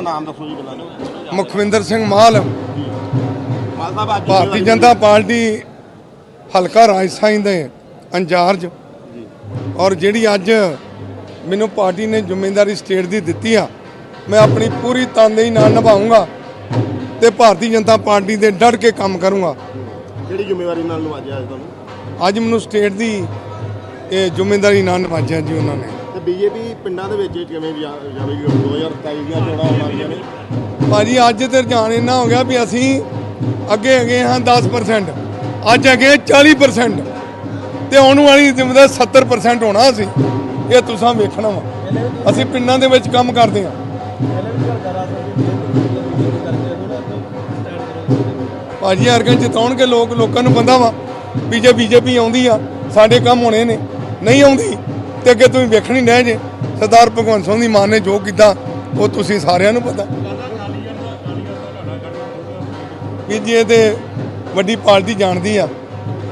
ਆਪਣਾ ਨਾਮ ਦੱਸੋ ਜੀ ਨੂੰ। ਮੁਖਵਿੰਦਰ ਸਿੰਘ ਮਾਲ। ਮਾਲ ਸਾਹਿਬ ਅੱਜ ਭਾਰਤੀ ਜਨਤਾ ਪਾਰਟੀ ਹਲਕਾ ਰਾਜਸਾਈ ਦੇ ਇੰਚਾਰਜ। ਔਰ ਜਿਹੜੀ ਅੱਜ ਮੈਨੂੰ ਪਾਰਟੀ ਨੇ ਜ਼ਿੰਮੇਵਾਰੀ ਸਟੇਟ ਦੀ ਦਿੱਤੀ ਆ ਮੈਂ ਆਪਣੀ ਪੂਰੀ ਤਨਦੇਹੀ ਨਾਲ ਨਿਭਾਉਂਗਾ ਤੇ ਭਾਰਤੀ ਜਨਤਾ ਪਾਰਟੀ ਦੇ ਡਟ ਕੇ ਕੰਮ ਕਰੂੰਗਾ। ਕਿਹੜੀ ਜ਼ਿੰਮੇਵਾਰੀ ਨਾਲ ਨਵਾਜਿਆ ਅੱਜ ਤੁਹਾਨੂੰ? ਅੱਜ ਮੈਨੂੰ ਸਟੇਟ ਦੀ ਇਹ ਜ਼ਿੰਮੇਵਾਰੀ ਨਾਲ ਨਿਭਾਜਿਆ ਜੀ ਉਹਨਾਂ ਨੇ। ਬੀਜੇਪੀ ਪਿੰਡਾਂ ਦੇ ਵਿੱਚ ਕਿਵੇਂ ਜਾ- ਜਾਵੇਗੀ? 2027 ਦੀਆਂ ਚੋਣਾਂ ਆਉਣ ਵਾਲੀਆਂ ਨੇ। ਭਾਜੀ, ਅੱਜ ਤੇ ਰੁਝਾਨ ਇੰਨਾ ਹੋ ਗਿਆ ਵੀ ਅਸੀਂ ਅੱਗੇ ਹੈਗੇ ਹਾਂ 10% ਅੱਜ ਹੈਗੇ ਹਾਂ 40% ਤੇ ਆਉਣ ਵਾਲੀ ਜ਼ਿੰਮੇਵਾਰੀ 70% ਹੋਣਾ ਅਸੀਂ। ਇਹ ਤੁਸੀਂ ਵੇਖਣਾ ਵਾ। ਅਸੀਂ ਪਿੰਡਾਂ ਦੇ ਵਿੱਚ ਕੰਮ ਕਰਦੇ ਹਾਂ। ਭਾਜੀ ਹਰਗਨ ਜਿਤਾਉਣਗੇ ਲੋਕ ਲੋਕਾਂ ਨੂੰ ਬੰਦਾ ਵਾ। ਵੀ ਜੇ ਬੀਜੇਪੀ ਆਉਂਦੀ ਆ, ਸਾਡੇ ਕੰਮ ਹੋਣੇ ਨੇ। ਨਹੀਂ ਆਉਂਦੀ ਤੇ ਅੱਗੇ ਤੁਸੀਂ ਵੇਖਣੀ ਰਹਿ ਜੇ। ਸਰਦਾਰ ਭਗਵੰਤ ਸਿੰਘ ਦੀ ਮਾਂ ਨੇ ਜੋ ਕੀਤਾ, ਉਹ ਤੁਸੀਂ ਸਾਰਿਆਂ ਨੂੰ ਪਤਾ। ਵੀ ਜੀ ਇਹ ਤੇ ਵੱਡੀ ਪਾਰਟੀ ਜਾਣਦੀ ਆ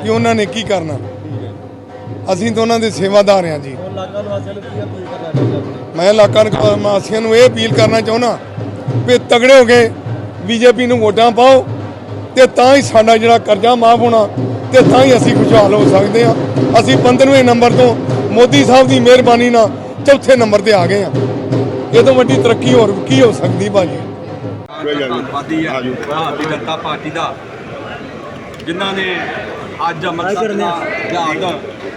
ਕਿ ਉਹਨਾਂ ਨੇ ਕੀ ਕਰਨਾ। ਅਸੀਂ ਤਾਂ ਉਹਨਾਂ ਦੇ ਸੇਵਾਦਾਰ ਆ ਜੀ। ਮੈਂ ਇਲਾਕਾ ਨਿਵਾਸੀਆਂ ਨੂੰ ਇਹ ਅਪੀਲ ਕਰਨਾ ਚਾਹੁੰਦਾ ਵੀ ਤਗੜੇ ਹੋ ਕੇ ਬੀਜੇਪੀ ਨੂੰ ਵੋਟਾਂ ਪਾਓ ਤੇ ਤਾਂ ਹੀ ਸਾਡਾ ਜਿਹੜਾ ਕਰਜ਼ਾ ਮਾਫ ਹੋਣਾ ਤੇ ਤਾਂ ਹੀ ਅਸੀਂ ਖੁਸ਼ਹਾਲ ਹੋ ਸਕਦੇ ਹਾਂ। ਅਸੀਂ 15ਵੇਂ ਨੰਬਰ ਤੋਂ ਮੋਦੀ ਸਾਹਿਬ ਦੀ ਮਿਹਰਬਾਨੀ ਨਾਲ ਚੌਥੇ ਨੰਬਰ ਤੇ ਆ ਗਏ ਹਾਂ। ਇਹ ਤੋਂ ਵੱਡੀ ਤਰੱਕੀ ਹੋਰ ਕੀ ਹੋ ਸਕਦੀ ਭਾਜੀ? ਧੰਨਵਾਦੀ ਹੈ ਭਾਰਤੀ ਜਨਤਾ ਪਾਰਟੀ ਦਾ। ਜਿਨ੍ਹਾਂ ਨੇ ਅੱਜ ਅੰਮ੍ਰਿਤਸਰ ਦਾ ਜਹਾਜ਼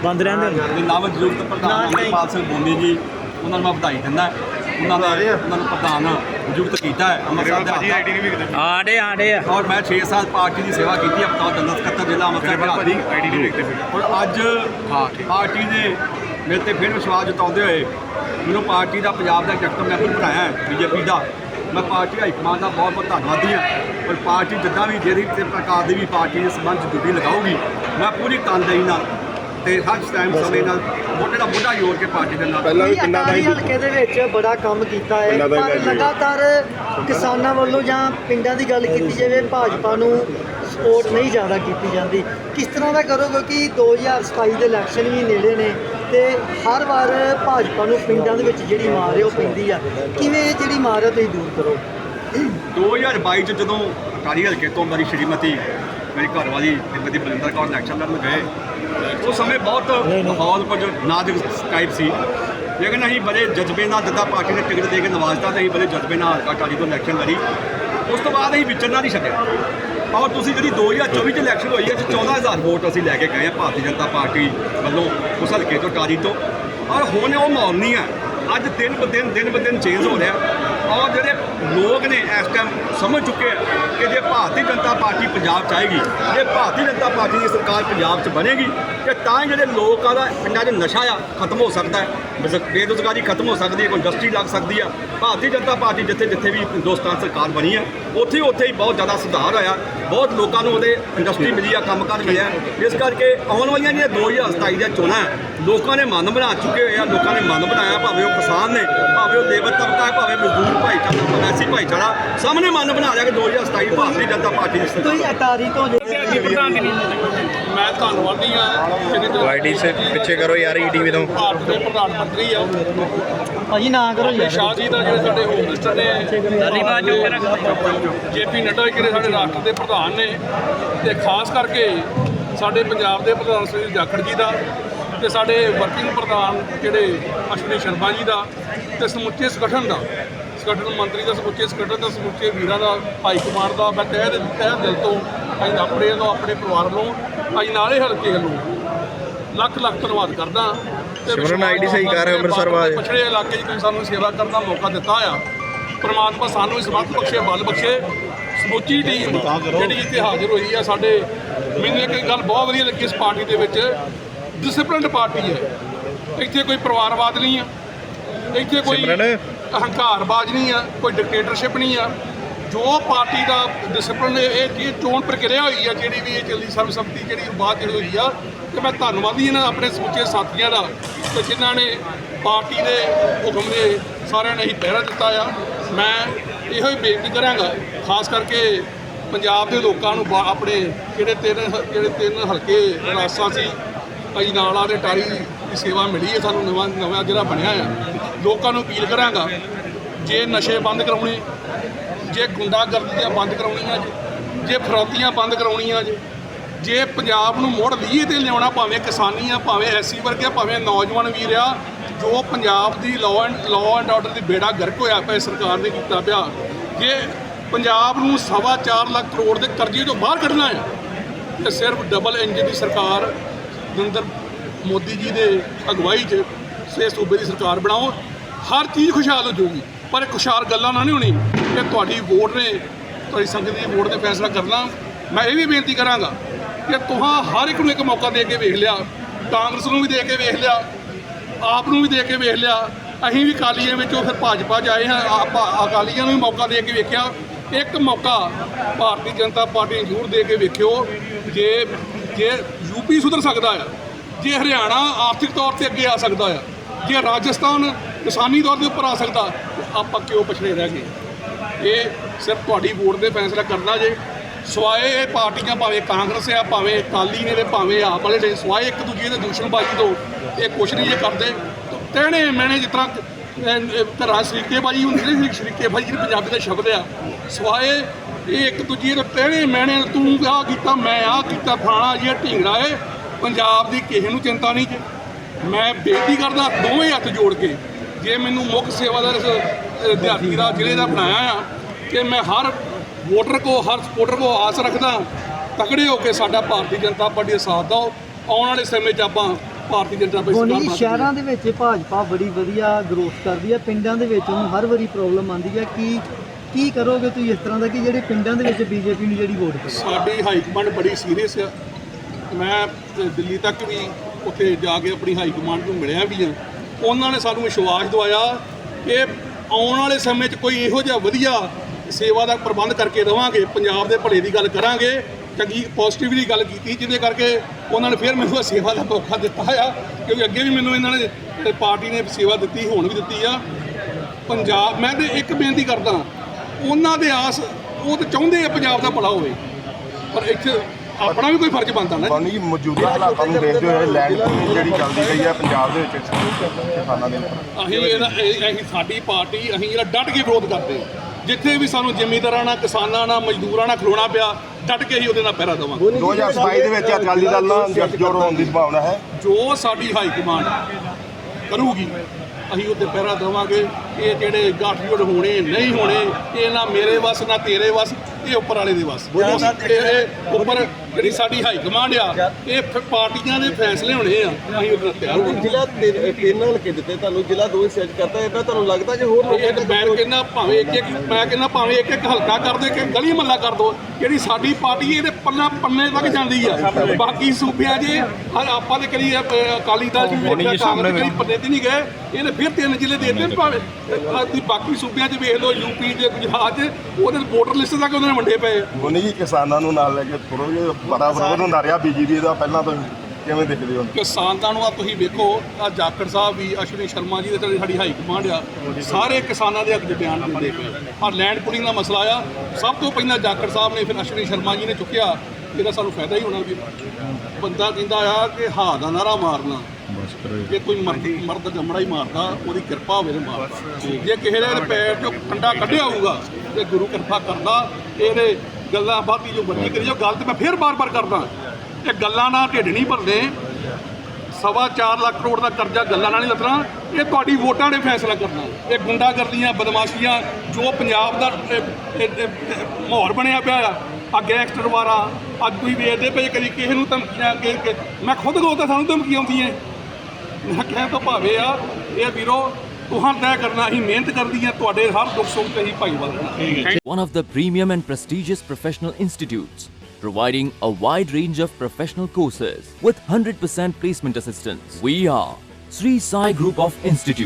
ਬੰਦ ਰਹਿੰਦੇ ਦੇ ਨਾਮਤ ਜੁਗਤ ਪ੍ਰਧਾਨ ਅਮਰਪਾਲ ਸਿੰਘ ਬੋਨੀ ਜੀ ਉਹਨਾਂ ਨੂੰ ਮੈਂ ਵਧਾਈ ਦਿੰਦਾ। ਉਹਨਾਂ ਦਾ ਉਹਨਾਂ ਨੂੰ ਪ੍ਰਧਾਨ ਨਿਯੁਕਤ ਕੀਤਾ ਹੈ ਅੰਮ੍ਰਿਤਸਰ ਦੇ ਹੱਥ ਆੜੇ ਆੜੇ ਔਰ ਮੈਂ 6 ਸਾਲ ਪਾਰਟੀ ਦੀ ਸੇਵਾ ਕੀਤੀ ਹੈ ਬਤੌਰ ਜਨਰਲ ਸਕੱਤਰ ਜ਼ਿਲ੍ਹਾ ਅੰਮ੍ਰਿਤਸਰ ਦੀ ਆਈਡੀ ਨਹੀਂ ਦੇਖਦੇ ਔਰ ਅੱਜ ਪਾਰਟੀ ਨੇ ਮੇਰੇ ਤੇ ਫਿਰ ਵਿਸ਼ਵਾਸ ਜਤਾਉਂਦੇ ਹੋਏ ਮੈਨੂੰ ਪਾਰਟੀ ਦਾ ਪੰਜਾਬ ਦਾ ਡਾਇਰੈਕਟਰ ਮੈਂਬਰ ਬਣਾਇਆ ਹੈ ਬੀਜੇਪੀ ਦਾ। ਮੈਂ ਪਾਰਟੀ ਹਾਈ ਕਮਾਂਡ ਦਾ ਬਹੁਤ ਬਹੁਤ ਧੰਨਵਾਦੀ ਹਾਂ ਔਰ ਪਾਰਟੀ ਜਿੱਦਾਂ ਵੀ ਜਿਹੜੀ ਤੇ ਪ੍ਰਕਾਰ ਦੀ ਵੀ ਪਾਰਟੀ ਦੇ ਸੰਬੰਧ 'ਚ ਡਿਊਟੀ ਲਗਾਊਗੀ ਮੈਂ ਪੂਰੀ ਤਨਦੇਹੀ ਨਾਲ ਤੇ ਹਰ ਟਾਈਮ ਸਮੇਂ ਨਾਲ ਮੋਢੇ ਨਾਲ ਮੋਢਾ ਜੋੜ ਕੇ ਪਾਰਟੀ ਦੇ ਨਾਲ। ਪਹਿਲਾਂ ਵੀ ਪਿੰਡਾਂ ਦਾ ਹੀ ਹਲਕੇ ਦੇ ਵਿੱਚ ਬੜਾ ਕੰਮ ਕੀਤਾ ਹੈ ਦਾ ਪਰ। ਲਗਾਤਾਰ ਕਿਸਾਨਾਂ ਵੱਲੋਂ ਜਾਂ ਪਿੰਡਾਂ ਦੀ ਗੱਲ ਕੀਤੀ ਜਾਵੇ ਭਾਜਪਾ ਨੂੰ ਸਪੋਰਟ ਨਹੀਂ ਜ਼ਿਆਦਾ ਕੀਤੀ ਜਾਂਦੀ। ਕਿਸ ਤਰ੍ਹਾਂ ਦਾ ਕਰੋਗੇ ਕਿ 2027 ਦੇ ਇਲੈਕਸ਼ਨ ਵੀ ਨੇੜੇ ਨੇ ਤੇ ਹਰ ਵਾਰ ਭਾਜਪਾ ਨੂੰ ਪਿੰਡਾਂ ਦੇ ਵਿੱਚ ਜਿਹੜੀ ਮਾਰ ਹੈ ਉਹ ਪੈਂਦੀ ਆ। ਕਿਵੇਂ ਇਹ ਜਿਹੜੀ ਮਾਰ ਹੈ ਤੁਸੀਂ ਦੂਰ ਕਰੋ। 2022 ਚ ਜਦੋਂ ਅਕਾਲੀ ਹਲਕੇ ਤੋਂ ਮੇਰੀ ਸ਼੍ਰੀਮਤੀ ਮੇਰੀ ਘਰਵਾਲੀ ਸ਼੍ਰੀਮਤੀ ਬਲਿੰਦਰ ਕੌਰ ਇਲੈਕਸ਼ਨ ਲੜਨ ਗਏ। ਉਸ ਸਮੇਂ ਬਹੁਤ ਮਾਹੌਲ ਕੁਝ ਨਾਜ਼ੁਕ ਟਾਈਪ ਸੀ। ਲੇਕਿਨ ਅਸੀਂ ਬੜੇ ਜਜ਼ਬੇ ਨਾਲ ਜਿੱਦਾਂ ਪਾਰਟੀ ਨੇ ਟਿਕਟ ਦੇ ਕੇ ਨਵਾਜ਼ਤਾ ਤੇ ਅਸੀਂ ਬੜੇ ਜਜ਼ਬੇ ਨਾਲ ਹਲਕਾ ਅਕਾਲੀ ਤੋਂ ਇਲੈਕਸ਼ਨ ਲੜੀ ਉਸ ਤੋਂ ਬਾਅਦ ਅਸੀਂ ਵਿਚਰਨਾ ਨਹੀਂ ਛੱਡਿਆ। ਔਰ ਤੁਸੀਂ ਜਿਹੜੀ 2024 ਚ ਇਲੈਕਸ਼ਨ ਹੋਈ ਹੈ ਚ 14000 ਵੋਟ ਅਸੀਂ ਲੈ ਕੇ ਗਏ ਹਾਂ ਭਾਰਤੀ ਜਨਤਾ ਪਾਰਟੀ ਵੱਲੋਂ ਉਸ ਹਲਕੇ ਤੋਂ ਟਾਰੀ ਤੋਂ। ਔਰ ਹੁਣ ਉਹ ਮਾਹੌਲ ਨਹੀਂ ਹੈ। ਅੱਜ ਦਿਨ ਬ ਦਿਨ ਦਿਨ ਬ ਦਿਨ ਚੇਂਜ ਹੋ ਰਿਹਾ। ਔਰ ਜਿਹੜੇ ਲੋਕ ਨੇ ਇਸ ਟਾਈਮ ਸਮਝ ਚੁੱਕੇ ਆ ਕਿ ਜੇ ਭਾਰਤੀ ਜਨਤਾ ਪਾਰਟੀ ਪੰਜਾਬ ਚ ਆਏਗੀ ਜੇ ਭਾਰਤੀ ਜਨਤਾ ਪਾਰਟੀ ਦੀ ਸਰਕਾਰ ਪੰਜਾਬ ਚ ਬਣੇਗੀ ਤੇ ਤਾਂ ਹੀ ਜਿਹੜੇ ਲੋਕਾਂ ਦਾ ਪਿੰਡਾਂ 'ਚ ਨਸ਼ਾ ਆ ਖਤਮ ਹੋ ਸਕਦਾ ਹੈ। ਬੇਰੁਜ਼ਗਾਰੀ ਖਤਮ ਹੋ ਸਕਦੀ ਹੈ ਕੋਈ ਇੰਡਸਟਰੀ ਲੱਗ ਸਕਦੀ ਆ। ਭਾਰਤੀ ਜਨਤਾ ਪਾਰਟੀ ਜਿੱਥੇ ਜਿੱਥੇ ਵੀ ਹਿੰਦੁਸਤਾਨ ਸਰਕਾਰ ਬਣੀ ਆ ਉੱਥੇ ਉੱਥੇ ਹੀ ਬਹੁਤ ਜ਼ਿਆਦਾ ਸੁਧਾਰ ਹੋਇਆ। ਬਹੁਤ ਲੋਕਾਂ ਨੂੰ ਉਹਦੇ ਇੰਡਸਟਰੀ ਮਿਲੀ ਆ ਕੰਮਕਾਰ ਮਿਲਿਆ। ਇਸ ਕਰਕੇ ਆਉਣ ਵਾਲੀਆਂ ਜਿਹੜੀਆਂ 2027 ਦੀਆਂ ਚੋਣਾਂ ਹੈ, ਲੋਕਾਂ ਨੇ ਮਨ ਬਣਾ ਚੁੱਕੇ ਹੋਏ ਆ ਲੋਕਾਂ ਨੇ ਮਨ ਬਣਾਇਆ ਭਾਵੇਂ ਉਹ ਕਿਸਾਨ ਨੇ ਭਾਵੇਂ ਉਹ ਲੇਬਰ ਤਬਕਾ ਹੈ ਭਾਵੇਂ ਮਜ਼ਦੂਰ ਭਾਈਚਾਰਾ ਪ੍ਰਵਾਸੀ ਭਾਈਚਾਰਾ ਸਾਹਮਣੇ ਮਨ ਬਣਾ ਲਿਆ ਕਿ 2027 ਭਾਰਤੀ ਜਨਤਾ ਪਾਰਟੀ ਦੀ ਸਰਕਾਰ ਤੁਸੀਂ ਅਟਾਰੀ ਤੋਂ ਜੇ। ਮੈਂ ਧੰਨਵਾਦੀ ਆ ਸੇ ਪਿੱਛੇ ਕਰੋ ਯਾਰ ਈਟੀਵੀ ਤੋਂ। ਭਾਰਤ ਦੇ ਪ੍ਰਧਾਨ ਮੰਤਰੀ ਆ। ਭਾਜੀ ਨਾ ਕਰੋ ਯਾਰ ਸ਼ਾਹ ਜੀ ਦਾ ਜਿਹੜੇ ਸਾਡੇ ਹੋਮ ਮਿਨਿਸਟਰ ਨੇ ਜੇਪੀ ਨੱਡਾ ਜੀ ਜਿਹੜੇ ਸਾਡੇ ਰਾਸ਼ਟਰ ਦੇ ਪ੍ਰਧਾਨ ਨੇ ਤੇ ਖਾਸ ਕਰਕੇ ਸਾਡੇ ਪੰਜਾਬ ਦੇ ਪ੍ਰਧਾਨ ਸ੍ਰੀ ਜਾਖੜ ਜੀ ਦਾ ਤੇ ਸਾਡੇ ਵਰਕਿੰਗ ਪ੍ਰਧਾਨ ਜਿਹੜੇ ਅਸ਼ਵਨੀ ਸ਼ਰਮਾ ਜੀ ਦਾ ਤੇ ਸਮੁੱਚੇ ਸੰਗਠਨ ਦਾ ਸੰਗਠਨ ਮੰਤਰੀ ਦਾ ਸਮੁੱਚੇ ਸੰਗਠਨ ਦਾ ਸਮੁੱਚੇ ਵੀਰਾਂ ਦਾ ਭਾਈ ਕੁਮਾਰ ਦਾ ਮੈਂ ਤਹਿ ਤਹਿ ਦਿਲ ਤੋਂ ਅਸੀਂ ਆਪਣੇ ਤੋਂ ਆਪਣੇ ਪਰਿਵਾਰ ਵੱਲੋਂ ਅਸੀਂ ਨਾਲੇ ਹਲਕੇ ਵੱਲੋਂ ਲੱਖ ਲੱਖ ਧੰਨਵਾਦ ਕਰਦਾ। ਤੇ ਸਿਮਰਨ ID ਸਹੀ ਕਰ ਰਹੇ ਅੰਮ੍ਰਿਤਸਰ ਵਾਲੇ। ਪਛੜੇ ਇਲਾਕੇ 'ਚ ਤੁਸੀਂ ਸਾਨੂੰ ਸੇਵਾ ਕਰਨ ਦਾ ਮੌਕਾ ਦਿੱਤਾ ਆ ਪ੍ਰਮਾਤਮਾ ਸਾਨੂੰ ਇਸ ਵਕਤ ਬਖਸ਼ੇ ਬਲ ਬਖਸ਼ੇ। ਸਮੁੱਚੀ ਟੀਮ ਜਿਹੜੀ ਇੱਥੇ ਹਾਜ਼ਰ ਹੋਈ ਆ ਸਾਡੇ ਮੈਨੂੰ ਇੱਕ ਗੱਲ ਬਹੁਤ ਵਧੀਆ ਲੱਗੀ ਇਸ ਪਾਰਟੀ ਦੇ ਵਿੱਚ। ਡਿਸਪਲਿਨਡ ਪਾਰਟੀ ਹੈ। ਇੱਥੇ ਕੋਈ ਪਰਿਵਾਰਵਾਦ ਨਹੀਂ ਆ। ਇੱਥੇ ਕੋਈ ਸਿਮਰਨ। ਅਹੰਕਾਰਬਾਜ਼ ਨਹੀਂ ਆ ਕੋਈ ਡਿਕਟੇਟਰਸ਼ਿਪ ਨਹੀਂ ਆ। ਜੋ ਪਾਰਟੀ ਦਾ ਡਿਸਪਲਿਨ ਇਹ ਇਹ ਚੋਣ ਪ੍ਰਕਿਰਿਆ ਹੋਈ ਆ ਜਿਹੜੀ ਵੀ ਇਹ ਚੱਲੀ ਸਰਬਸੰਮਤੀ ਜਿਹੜੀ ਬਾਅਦ ਜਿਹੜੀ ਹੋਈ ਆ ਤੇ ਮੈਂ ਧੰਨਵਾਦੀ ਇਹਨਾਂ ਆਪਣੇ ਸਮੁੱਚੇ ਸਾਥੀਆਂ ਦਾ ਤੇ ਜਿਨ੍ਹਾਂ ਨੇ ਪਾਰਟੀ ਦੇ ਹੁਕਮ ਦੇ ਸਾਰਿਆਂ ਨੇ ਹੀ ਪਹਿਰਾ ਦਿੱਤਾ ਆ। ਮੈਂ ਇਹੋ ਹੀ ਬੇਨਤੀ ਕਰਾਂਗਾ ਖਾਸ ਕਰਕੇ ਪੰਜਾਬ ਦੇ ਲੋਕਾਂ ਨੂੰ ਆਪਣੇ ਜਿਹੜੇ ਤਿੰਨ ਜਿਹੜੇ ਤਿੰਨ ਹਲਕੇ ਰਾਸਾਂ ਸੀ ਅਸੀਂ ਨਾਲਾ ਦੇ ਟਾਰੀ ਦੀ ਸੇਵਾ ਮਿਲੀ ਹੈ ਸਾਨੂੰ ਨਵਾਂ ਨਵਾਂ ਜਿਹੜਾ ਬਣਿਆ ਆ। ਲੋਕਾਂ ਨੂੰ ਅਪੀਲ ਕਰਾਂਗਾ ਜੇ ਨਸ਼ੇ ਬੰਦ ਕਰਾਉਣੇ ਜੇ ਗੁੰਡਾਗਰਦੀਆਂ ਬੰਦ ਕਰਾਉਣੀਆਂ ਜੇ ਜੇ ਫਰੌਤੀਆਂ ਬੰਦ ਕਰਾਉਣੀਆਂ ਜੇ ਜੇ ਪੰਜਾਬ ਨੂੰ ਮੁੜ ਲੀਏ ਤੇ ਲਿਆਉਣਾ ਭਾਵੇਂ ਕਿਸਾਨੀ ਆ ਭਾਵੇਂ ਐਸੀ ਵਰਗੇ ਆ, ਭਾਵੇਂ ਨੌਜਵਾਨ ਵੀਰ ਆ ਜੋ ਪੰਜਾਬ ਦੀ law and law and order ਦੀ ਬੇੜਾ ਗਰਕ ਹੋਇਆ ਪਿਆ ਇਸ ਸਰਕਾਰ ਨੇ ਕੀਤਾ ਪਿਆ ਜੇ ਪੰਜਾਬ ਨੂੰ ਸਵਾ ਚਾਰ ਲੱਖ ਕਰੋੜ ਦੇ ਕਰਜ਼ੇ ਤੋਂ ਬਾਹਰ ਕੱਢਣਾ ਹੈ ਤੇ ਸਿਰਫ ਡਬਲ ਇੰਜਨ ਦੀ ਸਰਕਾਰ ਨਰਿੰਦਰ ਮੋਦੀ ਜੀ ਦੇ ਅਗਵਾਈ 'ਚ ਸੇ ਸੂਬੇ ਦੀ ਸਰਕਾਰ ਬਣਾਓ ਹਰ ਚੀਜ਼ ਖੁਸ਼ਹਾਲ ਹੋ ਜਾਊਗੀ। ਪਰ ਇਹ ਖੁਸ਼ਹਾਲ ਗੱਲਾਂ ਨਾ ਨਹੀਂ ਹੋਣੀ ਕਿ ਤੁਹਾਡੀ ਵੋਟ ਨੇ, ਤੁਹਾਡੀ ਸੰਗਤ ਦੀ ਵੋਟ 'ਤੇ ਫੈਸਲਾ ਕਰਨਾ ਮੈਂ ਇਹ ਵੀ ਬੇਨਤੀ ਕਰਾਂਗਾ ਕਿ ਤੁਹਾਂ ਹਰ ਇੱਕ ਨੂੰ ਇੱਕ ਮੌਕਾ ਦੇ ਕੇ ਵੇਖ ਲਿਆ, ਕਾਂਗਰਸ ਨੂੰ ਵੀ ਦੇ ਕੇ ਵੇਖ ਲਿਆ, ਆਪ ਨੂੰ ਵੀ ਦੇ ਕੇ ਵੇਖ ਲਿਆ। ਅਸੀਂ ਵੀ ਅਕਾਲੀਆਂ ਵਿੱਚੋਂ ਫਿਰ ਭਾਜਪਾ 'ਚ ਆਏ ਹਾਂ, ਆਪ ਅਕਾਲੀਆਂ ਨੂੰ ਵੀ ਮੌਕਾ ਦੇ ਕੇ ਵੇਖਿਆ। ਇੱਕ ਮੌਕਾ ਭਾਰਤੀ ਜਨਤਾ ਪਾਰਟੀ ਨੂੰ ਜ਼ਰੂਰ ਦੇ ਕੇ ਵੇਖਿਓ, ਜੇ ਜੇ ਯੂਪੀ ਸੁਧਰ ਸਕਦਾ ਆ, ਜੇ ਹਰਿਆਣਾ ਆਰਥਿਕ ਤੌਰ ਤੇ ਅੱਗੇ ਆ ਸਕਦਾ ਆ, ਜੇ ਰਾਜਸਥਾਨ ਕਿਸਾਨੀ ਤੌਰ ਦੇ ਉੱਪਰ ਆ ਸਕਦਾ, ਆਪਾਂ ਕਿਉਂ ਪਛੜੇ ਰਹਿ ਗਏ? ਇਹ ਸਿਰਫ ਤੁਹਾਡੀ ਵੋਟ ਦੇ ਫੈਸਲਾ ਕਰਨਾ ਜੇ। ਸਵਾਏ ਇਹ ਪਾਰਟੀਆਂ ਭਾਵੇਂ ਕਾਂਗਰਸ ਆ, ਭਾਵੇਂ ਅਕਾਲੀ ਨੇ ਤੇ ਭਾਵੇਂ ਆਪ ਵਾਲੇ ਨੇ, ਸਵਾਏ ਇੱਕ ਦੂਜੇ ਦੇ ਦੂਸ਼ਣਬਾਜ਼ੀ ਤੋਂ ਇਹ ਕੁਛ ਨਹੀਂ ਇਹ ਕਰਦੇ। ਤਹਿਣੇ ਮੈਨੇ ਜਿਸ ਤਰ੍ਹਾਂ ਘਰਾਂ ਸ਼ਰੀਕੇਬਾਜ਼ੀ ਹੁੰਦੀ ਨਹੀਂ ਸ਼ਰੀਕੇਬਾਜ਼ੀ ਜਿਹੜੀ ਪੰਜਾਬੀ ਦਾ ਸ਼ਬਦ ਆ, ਸਵਾਏ ਇਹ ਇੱਕ ਦੂਜੇ ਦੇ ਤਹਿਣੇ ਮੈਨੇ ਤੂੰ ਆਹ ਕੀਤਾ, ਮੈਂ ਆਹ ਕੀਤਾ ਫਾਣਾ ਇਹ ਢੀਂਗੜਾ ਏ। ਪੰਜਾਬ ਦੀ ਕਿਸੇ ਨੂੰ ਚਿੰਤਾ ਨਹੀਂ ਜੇ। ਮੈਂ ਬੇਨਤੀ ਕਰਦਾ, ਦੋਵੇਂ ਹੱਥ ਜੋੜ ਕੇ ਜੇ ਮੈਨੂੰ ਮੁੱਖ ਸੇਵਾਦਾਰ ਇਸ, ਅਹ, ਦਿਹਾਤੀ ਦਾ ਜ਼ਿਲ੍ਹੇ ਦਾ ਬਣਾਇਆ ਆ ਕਿ ਮੈਂ ਹਰ ਵੋਟਰ ਕੋ ਹਰ ਸਪੋਰਟਰ ਕੋ ਆਸ ਰੱਖਦਾ ਤਕੜੇ ਹੋ ਕੇ ਸਾਡਾ ਭਾਰਤੀ ਜਨਤਾ ਪਾਰਟੀ ਦਾ ਸਾਥ ਦਿਓ ਆਉਣ ਵਾਲੇ ਸਮੇਂ 'ਚ ਆਪਾਂ ਭਾਰਤੀ ਜਨਤਾ ਪਾਰਟੀ ਸਰਕਾਰ ਸ਼ਹਿਰਾਂ ਦੇ ਵਿੱਚ ਭਾਜਪਾ ਬੜੀ ਵਧੀਆ ਗਰੋਥ ਕਰਦੀ ਹੈ ਪਿੰਡਾਂ ਦੇ ਵਿੱਚ ਉਹਨੂੰ ਹਰ ਵਾਰੀ ਪ੍ਰੋਬਲਮ ਆਉਂਦੀ ਹੈ ਕੀ ਕੀ ਕਰੋਗੇ ਤੁਸੀਂ ਇਸ ਤਰ੍ਹਾਂ ਦਾ ਕਿ ਜਿਹੜੇ ਪਿੰਡਾਂ ਦੇ ਵਿੱਚ ਬੀਜੇਪੀ ਨੂੰ ਜਿਹੜੀ ਵੋਟ ਪਵੇ ਸਾਡੀ ਹਾਈ ਕਮਾਂਡ ਬੜੀ ਸੀਰੀਅਸ ਆ। ਮੈਂ ਦਿੱਲੀ ਤੱਕ ਵੀ ਉੱਥੇ ਜਾ ਕੇ ਆਪਣੀ ਹਾਈ ਕਮਾਂਡ ਨੂੰ ਮਿਲਿਆ ਵੀ ਆ। ਉਹਨਾਂ ਨੇ ਸਾਨੂੰ ਵਿਸ਼ਵਾਸ ਦਵਾਇਆ ਕਿ ਆਉਣ ਵਾਲੇ ਸਮੇਂ 'ਚ ਕੋਈ ਇਹੋ ਜਿਹਾ ਵਧੀਆ ਸੇਵਾ ਦਾ ਪ੍ਰਬੰਧ ਕਰਕੇ ਦੇਵਾਂਗੇ, ਪੰਜਾਬ ਦੇ ਭਲੇ ਦੀ ਗੱਲ ਕਰਾਂਗੇ, ਚੰਗੀ ਪੋਜ਼ਿਟਿਵਲੀ ਗੱਲ ਕੀਤੀ, ਜਿਹਦੇ ਕਰਕੇ ਉਹਨਾਂ ਨੇ ਫਿਰ ਮੈਨੂੰ ਇਹ ਸੇਵਾ ਦਾ ਮੌਕਾ ਦਿੱਤਾ ਆ, ਕਿਉਂਕਿ ਅੱਗੇ ਵੀ ਮੈਨੂੰ ਇਹਨਾਂ ਨੇ ਪਾਰਟੀ ਨੇ ਸੇਵਾ ਦਿੱਤੀ, ਹੁਣ ਵੀ ਦਿੱਤੀ ਆ। ਪੰਜਾਬ, ਮੈਂ ਤੇ ਇੱਕ ਬੇਨਤੀ ਕਰਦਾ, ਉਹਨਾਂ ਦੇ ਆਸ, ਉਹ ਤਾਂ ਚਾਹੁੰਦੇ ਆ ਪੰਜਾਬ ਦਾ ਭਲਾ ਹੋਵੇ, ਪਰ ਇੱਥੇ ਆਪਣਾ ਵੀ ਕੋਈ ਫਰਜ਼ ਬਣਦਾ ਨਾ ਬਾਨੀ ਮੌਜੂਦਾ ਹਾਲਾਤਾਂ ਨੂੰ ਦੇਖਦੇ ਹੋਏ ਲੈਂਡ ਜਿਹੜੀ ਚੱਲਦੀ ਪਈ ਹੈ ਪੰਜਾਬ ਦੇ ਵਿੱਚ ਕਿਸਾਨਾਂ ਦੇ ਉੱਪਰ। ਅਸੀਂ ਇਹਦਾ ਇਹ- ਅਸੀਂ ਸਾਡੀ ਪਾਰਟੀ ਅਸੀਂ ਇਹਦਾ ਡਟ ਕੇ ਵਿਰੋਧ ਕਰਦੇ ਜਿੱਥੇ ਵੀ ਸਾਨੂੰ ਜ਼ਿਮੀਂਦਾਰਾਂ ਨਾਲ ਕਿਸਾਨਾਂ ਨਾਲ ਮਜ਼ਦੂਰਾਂ ਨਾਲ ਖਲੋਣਾ ਪਿਆ ਡਟ ਕੇ ਹੀ ਉਹਦੇ ਨਾਲ ਪਹਿਰਾ ਦੇਵਾਂਗੇ। 2027 ਦੇ ਵਿੱਚ ਅਕਾਲੀ ਦਲ ਨਾਲ ਗੱਠਜੋੜ ਹੋਣ ਦੀ ਸੰਭਾਵਨਾ ਹੈ। ਜੋ ਸਾਡੀ ਹਾਈ ਕਮਾਂਡ ਕਰੂਗੀ ਅਸੀਂ ਉੱਤੇ ਪਹਿਰਾ ਦੇਵਾਂਗੇ। ਇਹ ਜਿਹੜੇ ਗੱਠਜੋੜ ਹੋਣੇ ਨਹੀਂ ਹੋਣੇ ਇਹ ਨਾ ਮੇਰੇ ਵੱਸ ਨਾ ਤੇਰੇ ਵੱਸ ਇਹ ਉੱਪਰ ਵਾਲੇ ਦੇ ਵੱਸ। ਇਹ ਉੱਪਰ ਜਿਹੜੀ ਸਾਡੀ ਹਾਈ ਕਮਾਂਡ ਆ ਇਹ ਫਿਰ ਪਾਰਟੀਆਂ ਦੇ ਫੈਸਲੇ ਹੋਣੇ ਆ ਅਸੀਂ ਉਹਦੇ ਨਾਲ ਤਿਆਰ ਹੋਵਾਂਗੇ ਜ਼ਿਲ੍ਹਾ ਤਿੰਨ ਹਲਕੇ ਦਿੱਤੇ ਤੁਹਾਨੂੰ ਜ਼ਿਲ੍ਹਾ ਦੋ ਹਿੱਸਿਆਂ 'ਚ ਕਰਤਾ ਇਹਦਾ ਤੁਹਾਨੂੰ ਲੱਗਦਾ ਜੇ ਹੋਰ ਇਹ ਤਾਂ ਮੈਂ ਕਹਿੰਦਾ ਭਾਵੇਂ ਇੱਕ ਇੱਕ ਮੈਂ ਕਹਿੰਦਾ ਭਾਵੇਂ ਇੱਕ ਇੱਕ ਹਲਕਾ ਕਰ ਦੇ ਕਿ ਗਲੀ ਮੱਲਾ ਕਰ ਦੋ ਜਿਹੜੀ ਸਾਡੀ ਪਾਰਟੀ ਇਹਦੇ ਪੱਲਾ ਪੰਨੇ ਤੱਕ ਜਾਂਦੀ ਆ। ਬਾਕੀ ਸੂਬਿਆਂ 'ਚ ਹਰ ਆਪਾਂ ਦੇ ਕਰੀ ਅਕਾਲੀ ਦਲ ਜੀ ਵੇਖਿਆ ਕਾਂਗਰਸ ਕਰੀ ਪੰਨੇ ਤੇ ਨਹੀਂ ਗਏ ਇਹਨੇ ਫਿਰ ਤਿੰਨ ਜ਼ਿਲ੍ਹੇ ਦੇ ਦਿੱਤੇ ਭਾਵੇਂ ਬਾਕੀ ਸੂਬਿਆਂ 'ਚ ਵੇਖ ਲਓ ਯੂਪੀ 'ਚ ਗੁਜਰਾਤ 'ਚ ਉਹਦੇ ਵੋਟਰ ਲਿਸਟ ਤੱਕ ਉਹਨਾਂ ਨੇ ਵੰਡੇ ਪਏ ਆ। ਜੀ ਕਿਸਾਨਾਂ ਨੂੰ ਨਾਲ ਲੈ ਕੇ ਥੋੜਾ ਜਿਹਾ ਬੜਾ ਵਿਰੋਧ ਹੁੰਦਾ ਰਿਹਾ ਬੀਜੇਪੀ ਦਾ, ਪਹਿਲਾਂ ਤੋਂ ਹੀ। ਕਿਵੇਂ ਦੇਖਦੇ ਹੋ? ਕਿਸਾਨਾਂ ਨੂੰ ਆ ਤੁਸੀਂ ਵੇਖੋ ਆ ਜਾਖੜ ਸਾਹਿਬ ਵੀ ਅਸ਼ਵਨੀ ਸ਼ਰਮਾ ਜੀ ਦੇ ਤੇ ਸਾਡੀ ਹਾਈ ਕਮਾਂਡ ਆ, ਸਾਰੇ ਕਿਸਾਨਾਂ ਦੇ ਹੱਕ 'ਚ ਬਿਆਨ ਦਿੰਦੇ ਪਏ ਆ ਲੈਂਡ ਪੁਲਿੰਗ ਦਾ ਮਸਲਾ ਆ। ਸਭ ਤੋਂ ਪਹਿਲਾਂ ਜਾਖੜ ਸਾਹਿਬ ਨੇ ਫਿਰ ਅਸ਼ਵਨੀ ਸ਼ਰਮਾ ਜੀ ਨੇ ਚੁੱਕਿਆ, ਇਹਦਾ ਸਾਨੂੰ ਫਾਇਦਾ ਹੀ ਹੋਣਾ ਵੀ ਬੰਦਾ ਕਹਿੰਦਾ ਆ ਕਿ ਹਾ ਦਾ ਨਾਰਾ ਮਾਰਨਾ, ਜੇ ਕੋਈ ਮਰਦ ਮਰਦ ਜਮੜਾ ਹੀ ਮਾਰਦਾ, ਉਹਦੀ ਕਿਰਪਾ ਹੋਵੇ ਤੇ ਮਾਰਦਾ। ਜੇ ਕਿਸੇ ਦੇ ਪੈਰ ਚੋਂ ਕੰਡਾ ਕੱਢਿਆ ਹੋਊਗਾ, ਤੇ ਗੁਰੂ ਕਿਰਪਾ ਕਰਦਾ, ਇਹਦੇ ਗੱਲਾਂ ਬਾਕੀ ਜੋ ਮਰਜ਼ੀ ਕਰੀ ਜੋ ਗੱਲ ਤੇ ਮੈਂ ਫੇਰ ਬਾਰ-ਬਾਰ ਕਰਦਾ। ਇਹ ਗੱਲਾਂ ਨਾਲ ਢਿੱਡ ਨਹੀਂ ਭਰਦੇ। ਸਵਾ ਚਾਰ ਲੱਖ ਕਰੋੜ ਦਾ ਕਰਜ਼ਾ ਗੱਲਾਂ ਨਾਲ ਨਹੀਂ ਲੱਥਣਾ। ਇਹ ਤੁਹਾਡੀ ਵੋਟਾਂ ਨੇ ਫੈਸਲਾ ਕਰਨਾ। ਇਹ ਗੁੰਡਾਗਰਦੀਆਂ, ਬਦਮਾਸ਼ੀਆਂ, ਜੋ ਪੰਜਾਬ ਦਾ ਮਾਹੌਲ ਬਣਿਆ ਪਿਆ ਆ। ਆ ਗੈਂਗਸਟਰ ਵਾਰਾ ਅੱਜ ਕੋਈ ਵੇਚਦੇ ਪਏ ਕਦੀ ਕਿਸੇ ਨੂੰ ਧਮਕੀਆਂ ਕਿ ਮੈਂ ਖੁਦ ਕੋ ਤਾਂ ਸਾਨੂੰ ਧਮਕੀ ਆਉਂਦੀਆਂ ਮੈਂ ਕਹਿਣ ਤੋਂ ਭਾਵੇਂ ਆ। ਇਹ ਵੀਰੋ ਤੁਹਾਂ ਤੈਅ ਕਰਨਾ ਅਸੀਂ ਮਿਹਨਤ ਕਰਦੀ ਆ ਤੁਹਾਡੇ ਹਰ ਦੁੱਖ ਸੁੱਖ ਤੇ ਹੀ ਭਾਈਵਾਲ ਰਹਿਣਾ one of the premium and prestigious professional institutes, providing a wide range of professional courses with 100% placement assistance. We are Sri Sai Group of Institutes.